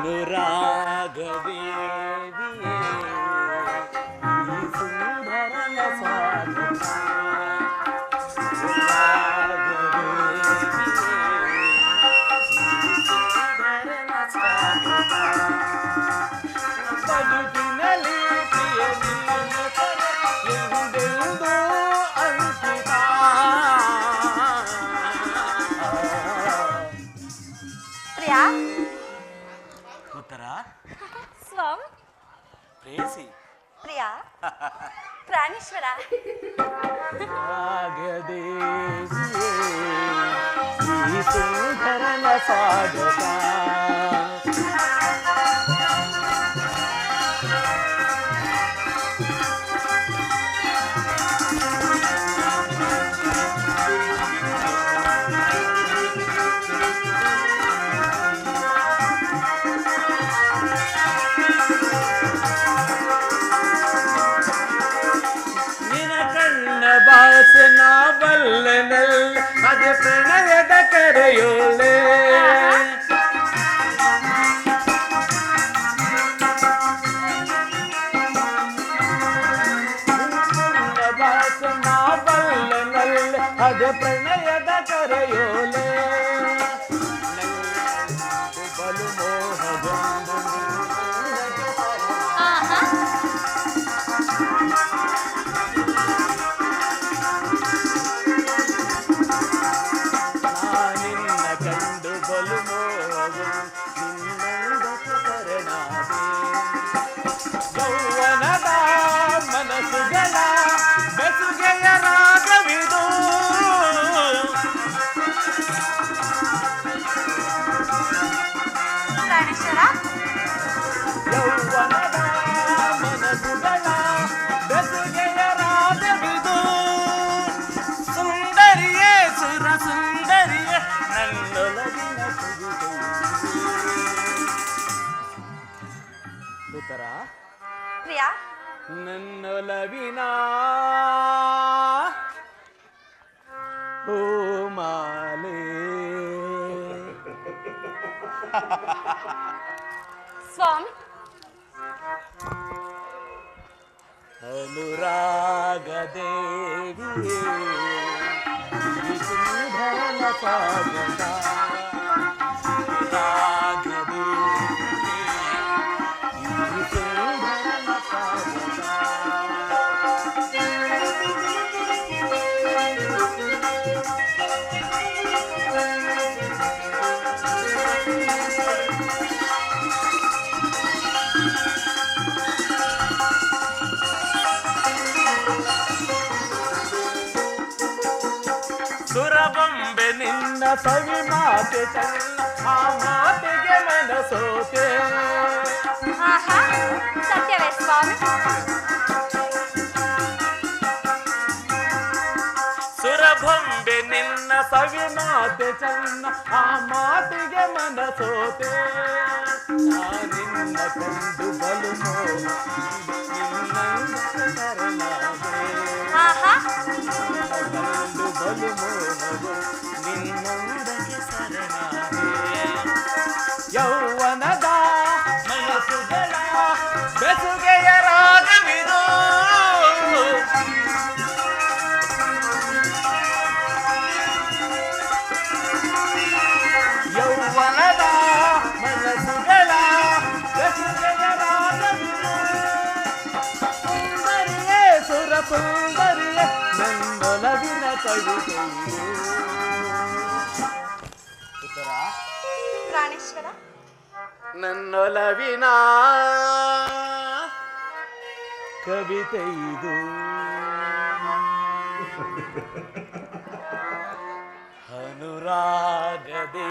ಅನುರಾಗದೇವಿಯೇ స్వం. ప్రేసి ప్రియా. ప్రాణేశ్వర. సాగదేశ సాధకా ಬಲ್ಲನಲ್ಲ ಅದ ಪ್ರಣಯದ ಕರೆಯೋಲೆ ಕಣ್ಣ ಭಾಷಣ ಬಲ್ಲನಲ್ಲ ಅದ ಪ್ರಣಯದ ಪ್ರಿಯಾ ನನ್ನೊಲವಿನ ಓ ಮಾಲೆ ಸ್ವಾಮಿ ಅನುರಾಗದೇವಿಯೇ ಈ ಸುಂದರನ ಸ್ವಾಗತ ಸುರಬೊಂಬೆ ನಿನ್ನ ಸವಿ ಮಾತೆ ಚನ್ನ ಆ ಮಾತಿಗೆ ಮನಸೋತೆ ಆಹಾ ಸತ್ಯವೇ ಸ್ವಾಮಿ ಸುರಬೊಂಬೆ ನಿನ್ನ ಸವಿ ಮಾತೆ ಚನ್ನ ಆ ಮಾತಿಗೆ ಮನಸೋತೆ ನಾ ನಿನ್ನ ಕಂಡು ಬಲು ಮೋಹ ನಿನ್ನಂದ ಶರಣಾದೆ ಸುಂದರಿಯೇ ನನ್ನೊಲವಿನ ಕವಿತೆಯು ಉತ್ತರ ಪ್ರಾಣೇಶ್ವರ? ನನ್ನೊಲವಿನ ಕವಿತೆ ಇದು. ಅನುರಾಗದೇ.